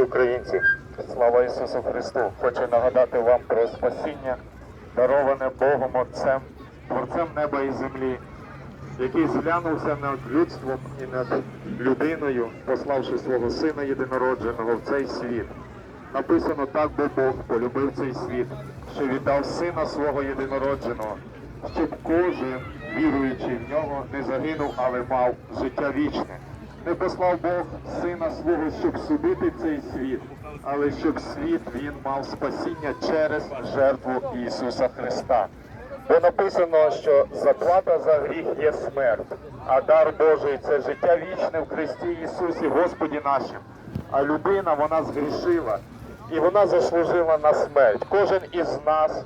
українці! Слава Ісусу Христу! Хочу нагадати вам про спасіння, дароване Богом Отцем, Творцем неба і землі, який зглянувся над людством і над людиною, пославши свого Сина єдинородженого в цей світ. Написано так, бо Бог полюбив цей світ, що віддав Сина свого єдинородженого, щоб кожен, віруючий в нього, не загинув, але мав життя вічне. Не послав Бог сина свого, щоб судити цей світ, але щоб світ він мав спасіння через жертву Ісуса Христа. Бо написано, що заплата за гріх є смерть, а дар Божий це життя вічне в Христі Ісусі, Господі нашим. А людина вона згрішила і вона заслужила на смерть. Кожен із нас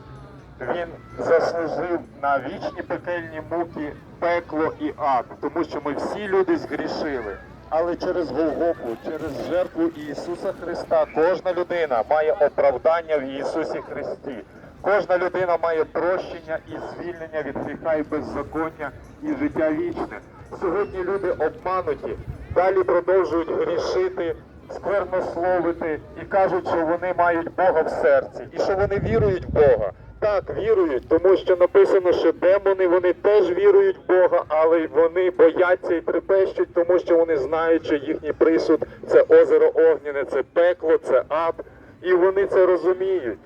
він заслужив на вічні пекельні муки, пекло і ад, тому що ми всі люди згрішили. Але через Голгофу, через жертву Ісуса Христа, кожна людина має оправдання в Ісусі Христі. Кожна людина має прощення і звільнення від гріха і беззаконня і життя вічне. Сьогодні люди обмануті, далі продовжують грішити, сквернословити і кажуть, що вони мають Бога в серці і що вони вірують в Бога. Так, вірують, тому що написано, що демони вони теж вірують в Бога, але вони бояться і трепещуть, тому що вони знають, що їхній присуд це озеро Огняне, це пекло, це ад, і вони це розуміють.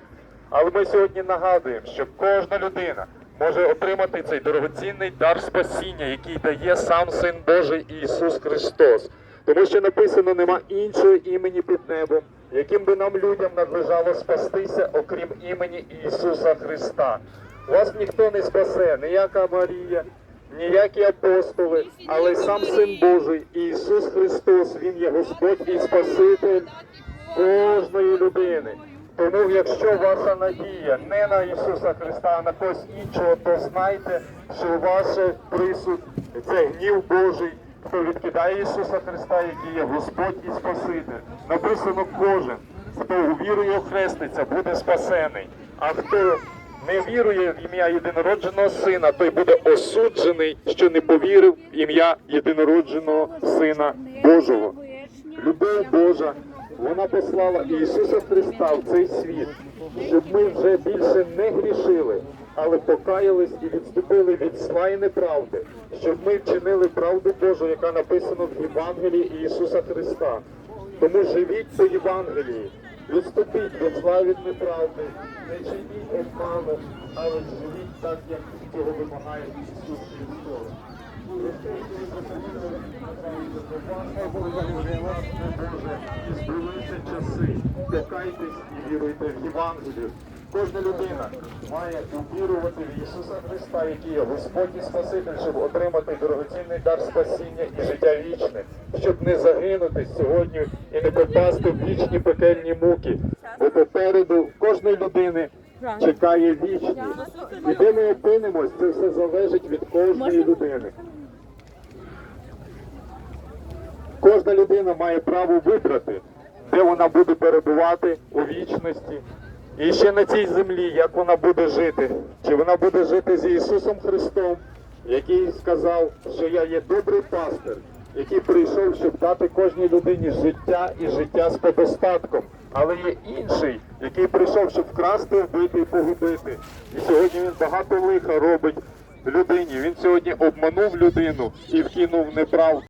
Але ми сьогодні нагадуємо, що кожна людина може отримати цей дорогоцінний дар спасіння, який дає сам Син Божий Ісус Христос. Тому що написано, нема іншого імені під небом, яким би нам людям надлежало спастися, окрім імені Ісуса Христа. Вас ніхто не спасе, ніяка Марія, ніякі апостоли, але сам Син Божий, Ісус Христос, Він є Господь і Спаситель кожної людини. Тому, якщо ваша надія не на Ісуса Христа, а на когось іншого, то знайте, що ваш присуд це гнів Божий, хто відкидає Ісуса Христа, який є Господь і Спаситель. Написано кожен, хто увірує охреститься, буде спасений. А хто не вірує в ім'я єдинородженого сина, той буде осуджений, що не повірив в ім'я єдинородженого Сина Божого. Любов Божа, вона послала Ісуса Христа в цей світ, щоб ми вже більше не грішили, але покаялись і відступили від зла неправди, щоб ми вчинили правду Божу, яка написана в Євангелії Ісуса Христа. Тому живіть по Євангелії, відступіть від зла від неправди, не чиніть обману, але живіть так, як цього вимагає Ісус Христос. І збулися часи. Покайтесь і віруйте в Євангелію. Кожна людина має увірувати в Ісуса Христа, який є Господь і Спаситель, щоб отримати дорогоцінний дар спасіння і життя вічне, щоб не загинути сьогодні і не попасти в вічні пекельні муки. Бо попереду кожної людини чекає вічність. І де ми опинимось, це все залежить від кожної людини. Кожна людина має право вибрати, де вона буде перебувати у вічності. І ще на цій землі, як вона буде жити. Чи вона буде жити з Ісусом Христом, який сказав, що я є добрий пастир, який прийшов, щоб дати кожній людині життя і життя з подостатком. Але є інший, який прийшов, щоб вкрасти, вбити і погубити. І сьогодні він багато лиха робить людині. Він сьогодні обманув людину і вкинув неправду.